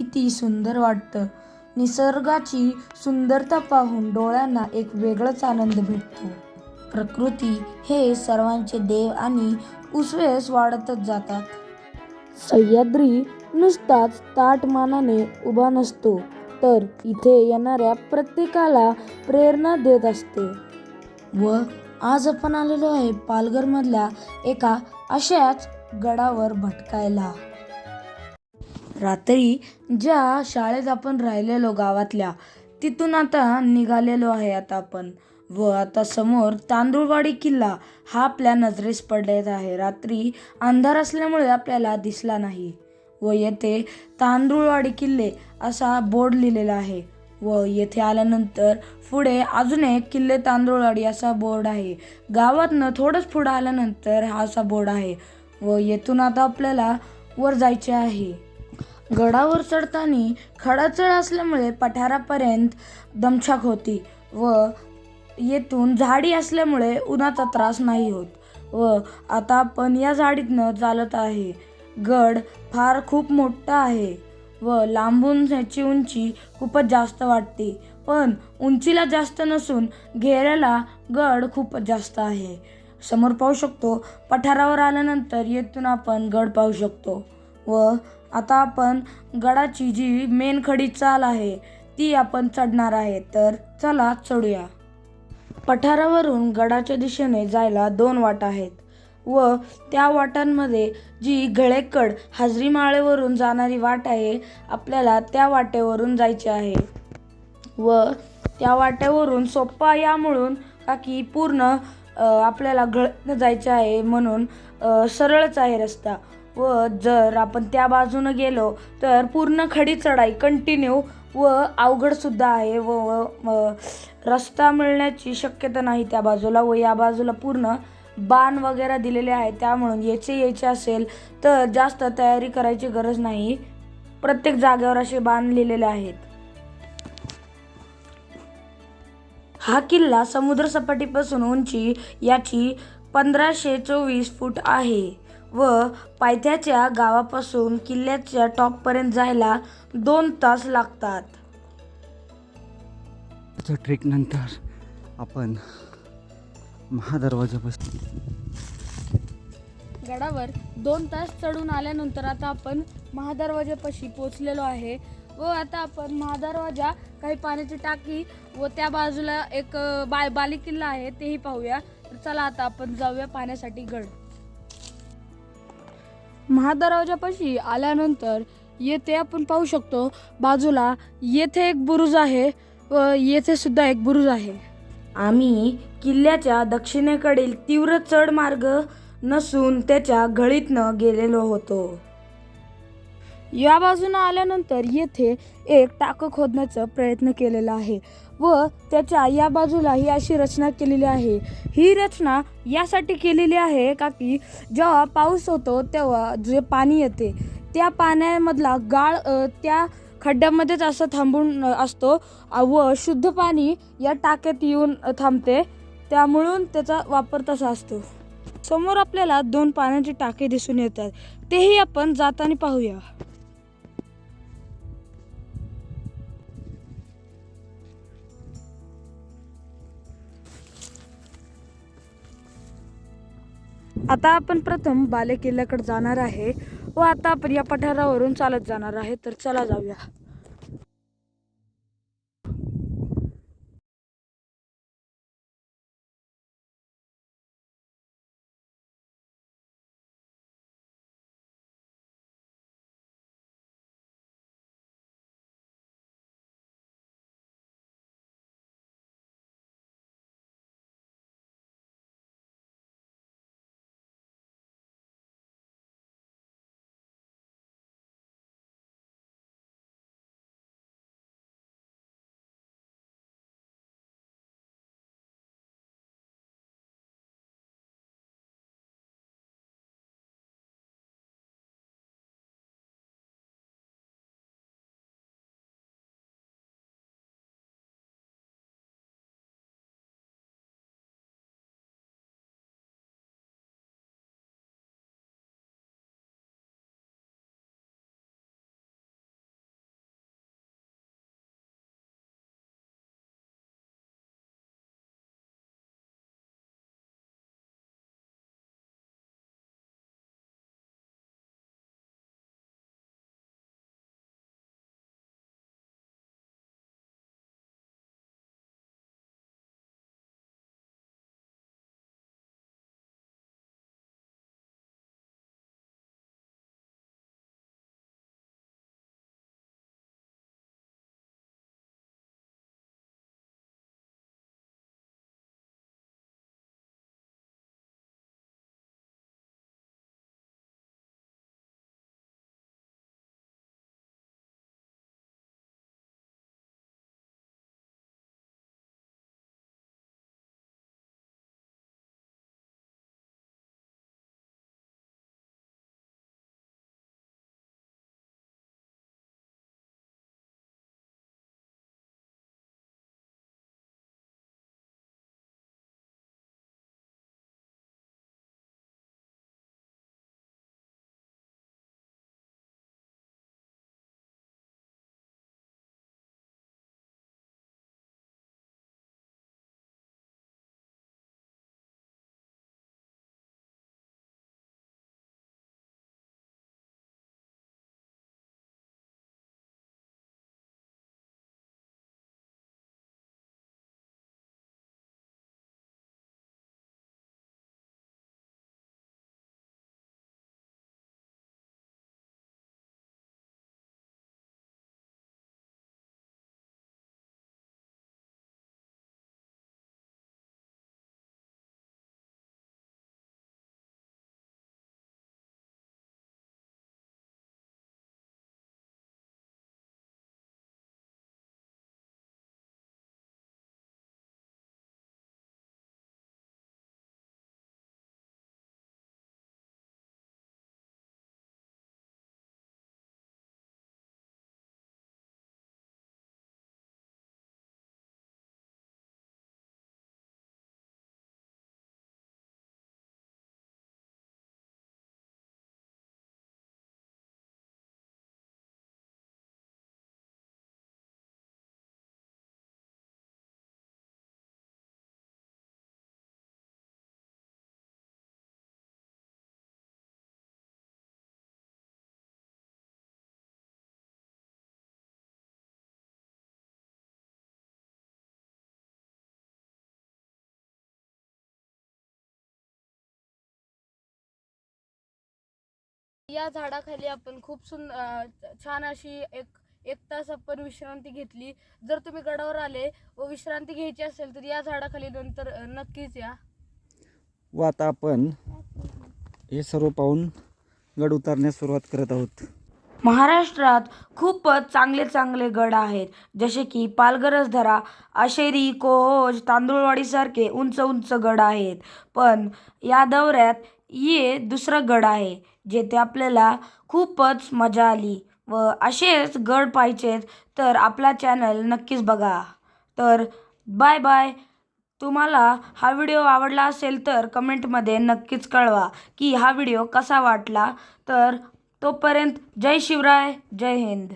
किती सुंदर वाटतं. निसर्गाची सुंदरता पाहून डोळ्यांना एक वेगळाच आनंद भेटतो. प्रकृती हे सर्वांचे देव आणि उसवेस वाढतच जातात. सह्याद्री नुसताच ताट मानाने उभा नसतो तर इथे येणाऱ्या प्रत्येकाला प्रेरणा देत असते. व आज आपण आलेलो आहे पालघरमधल्या एका अशाच गडावर भटकायला. रात्री ज्या शाळेत आपण राहिलेलो गावातल्या तिथून आता निघालेलो आहे आता आपण. व आता समोर तांदूळवाडी किल्ला हा आपल्या नजरेस पडलेत आहे. रात्री अंधार असल्यामुळे आपल्याला दिसला नाही. व येथे तांदूळवाडी किल्ले असा बोर्ड लिहिलेला आहे. व येथे आल्यानंतर पुढे अजून एक किल्ले तांदूळवाडी असा बोर्ड आहे. गावातनं थोडंच पुढं आल्यानंतर हा असा बोर्ड आहे. व येथून आता आपल्याला वर जायचे आहे. गडावर चढताना खडाचढ असल्यामुळे पठारापर्यंत दमछाक होती व येथून झाडी असल्यामुळे उन्हाचा त्रास नाही होत व आता आपण या झाडीतनं चालत आहे. गड फार खूप मोठा आहे व लांबून ह्याची उंची खूपच जास्त वाटते. पण उंचीला जास्त नसून घेऱ्याला गड खूपच जास्त आहे. समोर पाहू शकतो पठारावर आल्यानंतर येथून आपण गड पाहू शकतो. व आता आपण गडाची जी मेन खडी चाल आहे ती आपण चढणार आहे. तर चला चढूया. पठारावरून गडाच्या दिशेने जायला दोन वाटा आहेत व त्या वाटांमध्ये जी गळेकड हाजरी माळेवरून जाणारी वाट आहे आपल्याला त्या वाटेवरून जायचे आहे. व त्या वाटेवरून सोप्पा यामुळून का की पूर्ण आपल्याला घळ जायचं आहे म्हणून सरळच आहे रस्ता. व जर आपण त्या बाजूनं गेलो तर पूर्ण खडी चढाई कंटिन्यू व अवघडसुद्धा आहे व रस्ता मिळण्याची शक्यता नाही त्या बाजूला व या बाजूला पूर्ण बाण वगैरे दिलेले आहे त्यामुळं याचे यायचे असेल तर जास्त तयारी करायची गरज नाही. प्रत्येक जागेवर असे बाण लिहिलेले आहेत. हा किल्ला समुद्रसपाटीपासून उंची याची पंधराशे चोवीस फूट आहे. व पायथ्याच्या गावापासून किल्ल्याच्या टॉपपर्यंत जायला दोन तास लागतात. ट्रेकनंतर आपण महादरवाजापासून गडावर दोन तास चढून आल्यानंतर आता आपण महादरवाजापाशी पोचलेलो आहे व आता आपण महादरवाजा काही पाण्याची टाकी व त्या बाजूला एक बा बाली किल्ला आहे तेही पाहूया. तर चला आता आपण जाऊया पाण्यासाठी गड. महादरवाजापाशी आल्यानंतर येथे आपण पाहू शकतो बाजूला येथे एक बुरुज आहे व येथे सुद्धा एक बुरुज आहे. आम्ही किल्ल्याच्या दक्षिणेकडील तीव्र चढ मार्ग नसून त्याच्या घळीतनं गेलेलो होतो. या बाजूनं आल्यानंतर येथे एक टाकं खोदण्याचा प्रयत्न केलेला आहे. व त्याच्या या बाजूला ही अशी रचना केलेली आहे. ही रचना यासाठी केलेली आहे का की जेव्हा पाऊस होतो तेव्हा जे पाणी येते त्या पाण्यामधला गाळ त्या खड्ड्यामध्येच असं थांबून असतो व शुद्ध पाणी या टाक्यात येऊन थांबते. त्यामुळून त्याचा वापर तसा असतो. समोर आपल्याला दोन पाण्याचे टाके दिसून येतात. तेही आपण जाताना पाहूया. आता आपण प्रथम बाले किल्ल्याकडे जाणार आहे व आता आपण या पठारावरून चालत जाणार आहे तर चला जाऊया. या झाडाखाली आपण खूप सुंद छान अशी एक एक तास आपण विश्रांती घेतली. जर तुम्ही गडावर आले व विश्रांती घ्यायची असेल तर या झाडाखाली नंतर नक्कीच या. व आता आपण हे सर्व पाहून गड उतरण्यास सुरुवात करत आहोत. महाराष्ट्रात खूपच चांगले चांगले गड आहेत. जसे की पालघरच धरा आशेरी कोहोज तांदूळवाडीसारखे उंच उंच गड आहेत. पण या दौऱ्यात ये दुसरं गड आहे जेथे आपल्याला खूपच मजा आली. व असेच गड पाहिजेत तर आपला चॅनल नक्कीच बघा. तर बाय बाय तुम्हाला हा व्हिडिओ आवडला असेल तर कमेंटमध्ये नक्कीच कळवा की हा व्हिडिओ कसा वाटला. तर तोपर्यंत जय शिवराय जय हिंद.